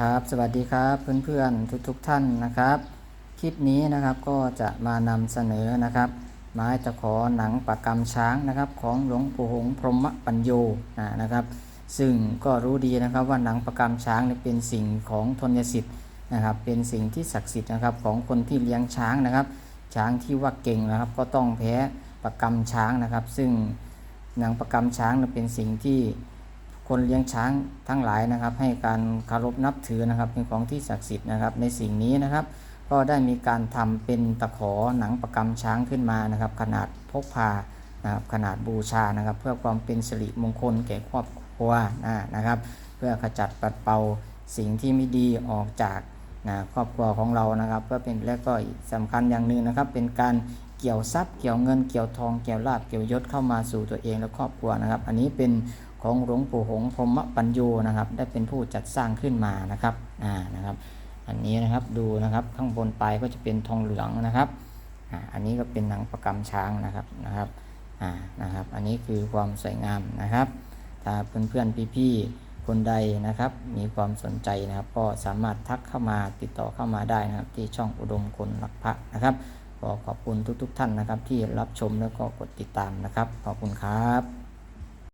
ครับสวัสดีครับเพื่อนๆทุกๆทท่านนะครับ คลิปนี้นะครับก็จะมานำเสนอนะครับ ไม้ตะขอหนังปากกำช้างนะครับ ของหลวงปู่หงส์พรหมปัญโยนะครับ ซึ่งก็รู้ดีนะครับว่าหนังปากกำช้างเป็นสิ่งของทนยสิทธิ์นะครับ เป็นสิ่งที่ศักดิ์สิทธิ์นะครับของคนที่เลี้ยงช้างนะครับ ช้างที่ว่าเก่งนะครับ ก็ต้องแพ้ปากกำช้างนะครับ ซึ่งหนังปากกำช้างเป็นสิ่งที่ คนเลี้ยงช้างทั้งหลายนะครับ ให้การคารพนับถือนะครับ เป็นของที่ศักดิ์สิทธิ์นะครับ ในสิ่งนี้นะครับ ก็ได้มีการทำเป็นตะขอหนังประกำช้างขึ้นมานะครับ ขนาดพกพานะครับขนาดบูชานะครับ เพื่อความเป็นสิริมงคลแก่ครอบครัวนะนะครับ เพื่อขจัดปัดเป่าสิ่งที่ไม่ดีออกจากนะครอบครัวของเรานะครับเพื่อเป็นและก็อีกสำคัญอย่างหนึ่งนะครับ เป็นการ กี่ยวทรัพย์เกี่ยวเงินเกี่ยวทองเกี่ยวลาบเกี่ยวยศเข้ามาสู่ตัวเองและครอบครัวนะครับ อันนี้เป็นของหลวงปู่หงส์พรหมปัญโยนะครับ ได้เป็นผู้จัดสร้างขึ้นมานะครับอ่านะครับ อันนี้นะครับดูนะครับข้างบนปลายก็จะเป็นทองเหลืองนะครับอ่าอันนี้ก็เป็นหนังประกำช้างนะครับนะครับอ่านะครับ อันนี้คือความสวยงามนะครับ ถ้าเพื่อนๆพี่ๆคนใดนะครับ มีความสนใจนะครับ ก็สามารถทักเข้ามาติดต่อเข้ามาได้นะครับ ที่ช่องอุดมคนรักพระนะครับ ขอขอบคุณทุกๆทท่านนะครับ ที่รับชมแล้วก็กดติดตามนะครับ ขอบคุณครับ